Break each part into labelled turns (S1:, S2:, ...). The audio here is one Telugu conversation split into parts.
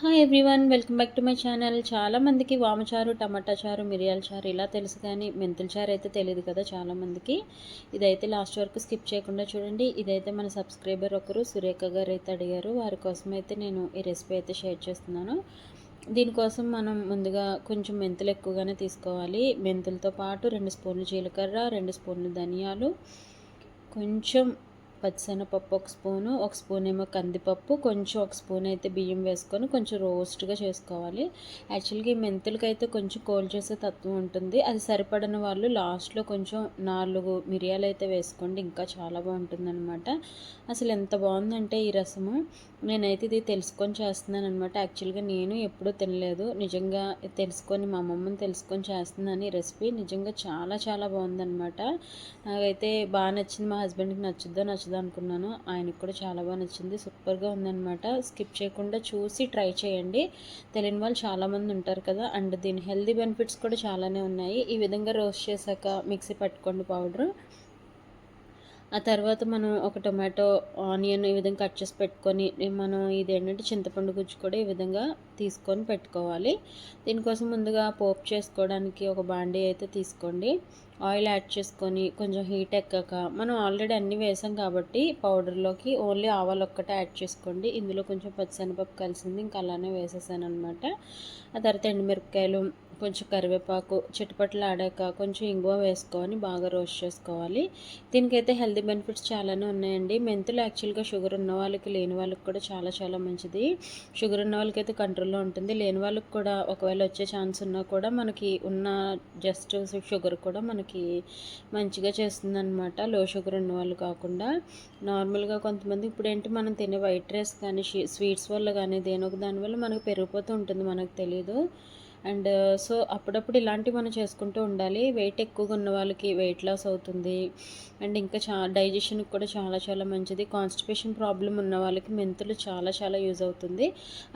S1: Hi everyone welcome back to my channel చాలామందికి వామచారు టమాటా చారు మిరియాల చారు ఇలా తెలుసు కానీ మెంతుల చారు అయితే తెలియదు కదా చాలామందికి ఇదైతే లాస్ట్ వరకు స్కిప్ చేయకుండా చూడండి. ఇదైతే మన సబ్స్క్రైబర్ ఒకరు సురేఖ గారు అయితే అడిగారు. వారి కోసం అయితే నేను ఈ రెసిపీ అయితే షేర్ చేస్తున్నాను. దీనికోసం మనం ముందుగా కొంచెం మెంతులు ఎక్కువగానే తీసుకోవాలి. మెంతులతో పాటు రెండు స్పూన్లు జీలకర్ర రెండు స్పూన్లు ధనియాలు కొంచెం పచ్చిశనగపప్పు ఒక స్పూను ఒక స్పూన్ ఏమో కందిపప్పు కొంచెం ఒక స్పూన్ అయితే బియ్యం వేసుకొని కొంచెం రోస్ట్గా చేసుకోవాలి. యాక్చువల్గా ఈ మెంతులకి అయితే కొంచెం కోల్ చేసే తత్వం ఉంటుంది. అది సరిపడని వాళ్ళు లాస్ట్లో కొంచెం నాలుగు మిరియాలు అయితే వేసుకోండి. ఇంకా చాలా బాగుంటుంది అనమాట అసలు ఎంత బాగుందంటే ఈ రసము. నేనైతే ఇది తెలుసుకొని చేస్తున్నాను అనమాట యాక్చువల్గా నేను ఎప్పుడూ తినలేదు. నిజంగా తెలుసుకొని మా అమ్మమ్మని తెలుసుకొని చేస్తున్నాను ఈ రెసిపీ. నిజంగా చాలా చాలా బాగుందనమాట నాకైతే బాగా నచ్చింది. మా హస్బెండ్కి నచ్చుద్దో నచ్చుద్దో నచ్చుతుంది అనుకున్నాను ఆయనకు కూడా చాలా బాగా నచ్చింది. సూపర్గా ఉందనమాట స్కిప్ చేయకుండా చూసి ట్రై చేయండి. తెలియని వాళ్ళు చాలామంది ఉంటారు కదా అండ్ దీని హెల్దీ బెనిఫిట్స్ కూడా చాలానే ఉన్నాయి. ఈ విధంగా రోస్ట్ చేశాక మిక్సీ పట్టుకోండి పౌడరు. ఆ తర్వాత మనం ఒక టొమాటో ఆనియన్ ఈ విధంగా కట్ చేసి పెట్టుకొని మనం ఇది ఏంటంటే చింతపండు గుజ్జు కూడా ఈ విధంగా తీసుకొని పెట్టుకోవాలి. దీనికోసం ముందుగా పోపు చేసుకోవడానికి ఒక బాండీ అయితే తీసుకోండి. ఆయిల్ యాడ్ చేసుకొని కొంచెం హీట్ ఎక్కాక మనం ఆల్రెడీ అన్నీ వేసాం కాబట్టి పౌడర్లోకి ఓన్లీ ఆవాలు ఒక్కటే యాడ్ చేసుకోండి. ఇందులో కొంచెం పచ్చిశనగపప్పు కలిసింది ఇంకా అలానే వేసేసాను అనమాట ఆ తర్వాత ఎండుమిరపకాయలు కొంచెం కరివేపాకు చిట్టుపట్లు ఆడాక కొంచెం ఇంగువ వేసుకొని బాగా రోస్ట్ చేసుకోవాలి. దీనికైతే హెల్తీ బెనిఫిట్స్ చాలానే ఉన్నాయండి. మెంతులు యాక్చువల్గా షుగర్ ఉన్న వాళ్ళకి లేని వాళ్ళకి కూడా చాలా చాలా మంచిది. షుగర్ ఉన్న వాళ్ళకి అయితే కంట్రోల్లో ఉంటుంది. లేని వాళ్ళకి కూడా ఒకవేళ వచ్చే ఛాన్స్ ఉన్నా కూడా మనకి ఉన్న జస్ట్ షుగర్ కూడా మనకి మంచిగా చేస్తుందన్నమాట. లో షుగర్ ఉన్న వాళ్ళు కాకుండా. నార్మల్గా కొంతమంది ఇప్పుడు ఏంటి మనం తినే వైట్ రైస్ కానీ స్వీట్స్ వల్ల కానీ దేనొక దానివల్ల మనకు పెరిగిపోతూ ఉంటుంది మనకు తెలియదు అండ్ సో అప్పుడప్పుడు ఇలాంటివి మనం చేసుకుంటూ ఉండాలి. వెయిట్ ఎక్కువగా ఉన్న వాళ్ళకి వెయిట్ లాస్ అవుతుంది. అండ్ ఇంకా చా డైజెషన్కి కూడా చాలా చాలా మంచిది. కాన్స్టిపేషన్ ప్రాబ్లం ఉన్న వాళ్ళకి మెంతులు చాలా చాలా యూజ్ అవుతుంది.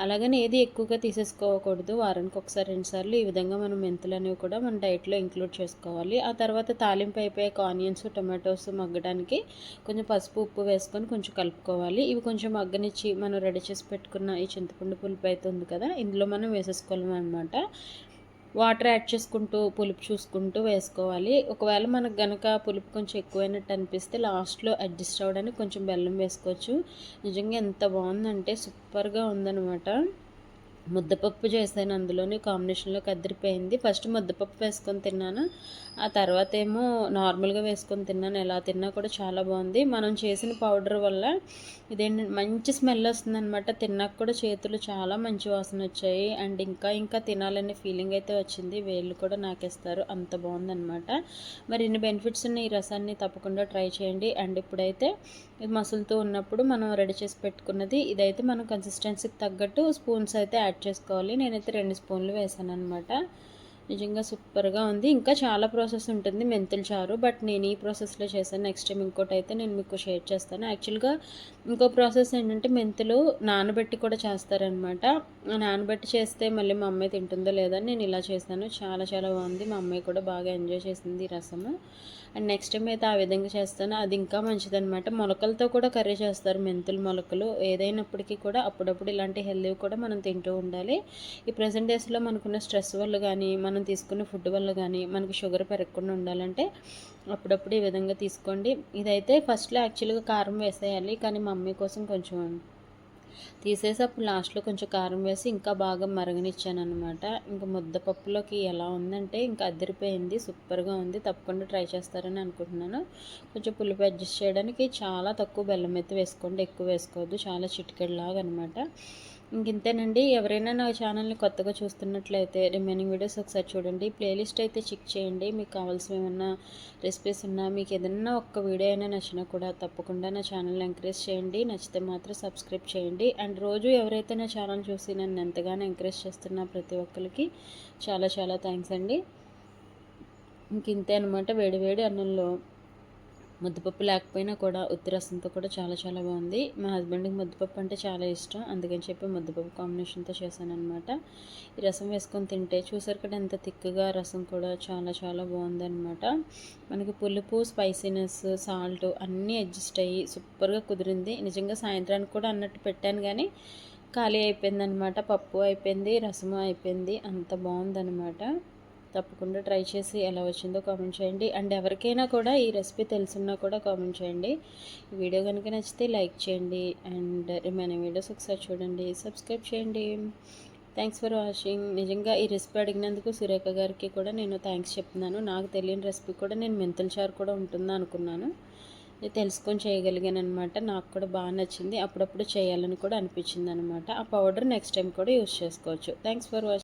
S1: అలాగని ఏది ఎక్కువగా తీసేసుకోకూడదు. వారానికి ఒకసారి రెండుసార్లు ఈ విధంగా మనం మెంతులు అనేవి కూడా మన డైట్లో ఇంక్లూడ్ చేసుకోవాలి. ఆ తర్వాత తాలింపు అయిపోయాక ఆనియన్స్ టొమాటోస్ మగ్గడానికి కొంచెం పసుపు ఉప్పు వేసుకొని కొంచెం కలుపుకోవాలి. ఇవి కొంచెం మగ్గనిచ్చి మనం రెడీ చేసి పెట్టుకున్న ఈ చింతపండు పులుపు అయితే ఉంది కదా ఇందులో మనం వేసేసుకోవాలి అనమాట వాటర్ యాడ్ చేసుకుంటూ పులుపు చూసుకుంటూ వేసుకోవాలి. ఒకవేళ మనకు గనక పులుపు కొంచెం ఎక్కువైనట్టు అనిపిస్తే లాస్ట్లో అడ్జస్ట్ అవ్వడానికి కొంచెం బెల్లం వేసుకోవచ్చు. నిజంగా ఎంత బాగుందంటే సూపర్గా ఉందనమాట ముద్దపప్పు చేశాను అందులోని కాంబినేషన్లో కదిరిపోయింది. ఫస్ట్ ముద్దపప్పు వేసుకొని తిన్నాను. ఆ తర్వాత ఏమో నార్మల్గా వేసుకొని తిన్నాను. ఎలా తిన్నా కూడా చాలా బాగుంది. మనం చేసిన పౌడర్ వల్ల ఇదేంటి మంచి స్మెల్ వస్తుందన్నమాట. తిన్నాక కూడా చేతులు చాలా మంచి వాసన వచ్చాయి. అండ్ ఇంకా ఇంకా తినాలనే ఫీలింగ్ అయితే వచ్చింది. వేళ్ళు కూడా నాకేస్తారు. అంత బాగుందనమాట మరి ఇన్ని బెనిఫిట్స్ ఉన్న ఈ రసాన్ని తప్పకుండా ట్రై చేయండి. అండ్ ఇప్పుడైతే ఇది మసులుతూ ఉన్నప్పుడు మనం రెడీ చేసి పెట్టుకున్నది ఇదైతే మనం కన్సిస్టెన్సీకి తగ్గట్టు స్పూన్స్ అయితే యాడ్ చేసుకోవాలి. నేనైతే రెండు స్పూన్లు వేసాను అనమాట నిజంగా సూపర్గా ఉంది. ఇంకా చాలా ప్రాసెస్ ఉంటుంది మెంతులు చారు బట్ నేను ఈ ప్రాసెస్లో చేశాను. నెక్స్ట్ టైం ఇంకోటి అయితే నేను మీకు షేర్ చేస్తాను. యాక్చువల్గా ఇంకో ప్రాసెస్ ఏంటంటే మెంతులు నానబెట్టి కూడా చేస్తారనమాట నానబెట్టి చేస్తే మళ్ళీ మా అమ్మాయి తింటుందో లేదని నేను ఇలా చేశాను. చాలా చాలా బాగుంది. మా అమ్మాయి కూడా బాగా ఎంజాయ్ చేసింది ఈ రసము. అండ్ నెక్స్ట్ టైం అయితే ఆ విధంగా చేస్తాను. అది ఇంకా మంచిదనమాట మొలకలతో కూడా కర్రీ చేస్తారు. మెంతులు మొలకలు ఏదైనప్పటికీ కూడా అప్పుడప్పుడు ఇలాంటి హెల్దీ కూడా మనం తింటూ ఉండాలి. ఈ ప్రజెంట్ డేస్లో మనకున్న స్ట్రెస్ వల్ల కానీ మనం తీసుకున్న ఫుడ్ వల్ల కానీ మనకి షుగర్ పెరగకుండా ఉండాలంటే అప్పుడప్పుడు ఈ విధంగా తీసుకోండి. ఇదైతే ఫస్ట్లో యాక్చువల్గా కారం వేసేయాలి. కానీ మా అమ్మాయి కోసం కొంచెం తీసేసి అప్పుడు లాస్ట్లో కొంచెం కారం వేసి ఇంకా బాగా మరగనిచ్చాను అనమాట ఇంకా ముద్దపప్పులోకి ఎలా ఉందంటే ఇంకా అదిరిపోయింది సూపర్గా ఉంది. తప్పకుండా ట్రై చేస్తారని అనుకుంటున్నాను. కొంచెం పులుపు అడ్జస్ట్ చేయడానికి చాలా తక్కువ బెల్లం అయితే వేసుకోండి ఎక్కువ వేసుకోవద్దు. చాలా చిటికెడ్లాగా అనమాట ఇంతేనండి ఎవరైనా నా ఛానల్ని కొత్తగా చూస్తున్నట్లయితే రిమైనింగ్ వీడియోస్ ఒకసారి చూడండి. ప్లేలిస్ట్ అయితే చెక్ చేయండి. మీకు కావాల్సిన ఏమన్నా రెసిపీస్ ఉన్నా మీకు ఏదన్నా ఒక్క వీడియో అయినా నచ్చినా కూడా తప్పకుండా నా ఛానల్ని ఎంకరేజ్ చేయండి. నచ్చితే మాత్రం సబ్స్క్రైబ్ చేయండి. అండ్ రోజు ఎవరైతే నా ఛానల్ చూసి నన్ను ఎంతగానో ఎంకరేజ్ చేస్తున్నా ప్రతి ఒక్కరికి చాలా చాలా థ్యాంక్స్ అండి. ఇంక ఇంతే అనమాట వేడి వేడి అన్నంలో ముద్దపప్పు లేకపోయినా కూడా ఉత్తి రసంతో కూడా చాలా చాలా బాగుంది. మా హస్బెండ్కి ముద్దపప్పు అంటే చాలా ఇష్టం. అందుకని చెప్పి ముద్దపప్పు కాంబినేషన్తో చేశానమాట ఈ రసం వేసుకొని తింటే చూసారు కదా ఎంత తిక్కుగా రసం కూడా చాలా చాలా బాగుంది అనమాట మనకి పులుపు స్పైసీనెస్ సాల్ట్ అన్నీ అడ్జస్ట్ అయ్యి సూపర్గా కుదిరింది. నిజంగా సాయంత్రానికి కూడా అన్నట్టు పెట్టాను కానీ ఖాళీ అయిపోయిందనమాట పప్పు అయిపోయింది రసము అయిపోయింది. అంత బాగుందనమాట తప్పకుండా ట్రై చేసి ఎలా వచ్చిందో కామెంట్ చేయండి. అండ్ ఎవరికైనా కూడా ఈ రెసిపీ తెలుసున్నా కూడా కామెంట్ చేయండి. ఈ వీడియో కనుక నచ్చితే లైక్ చేయండి. అండ్ రిమైనింగ్ వీడియోస్ ఒకసారి చూడండి. సబ్స్క్రైబ్ చేయండి. థ్యాంక్స్ ఫర్ వాచింగ్ నిజంగా ఈ రెసిపీ అడిగినందుకు సురేఖ గారికి కూడా నేను థ్యాంక్స్ చెప్తున్నాను. నాకు తెలియని రెసిపీ కూడా నేను మెంతుల చారు కూడా ఉంటుందా అనుకున్నాను. ఇది తెలుసుకొని చేయగలిగాను అనమాట నాకు కూడా బాగా నచ్చింది. అప్పుడప్పుడు చేయాలని కూడా అనిపించింది అనమాట ఆ పౌడర్ నెక్స్ట్ టైం కూడా యూస్ చేసుకోవచ్చు. Thanks for watching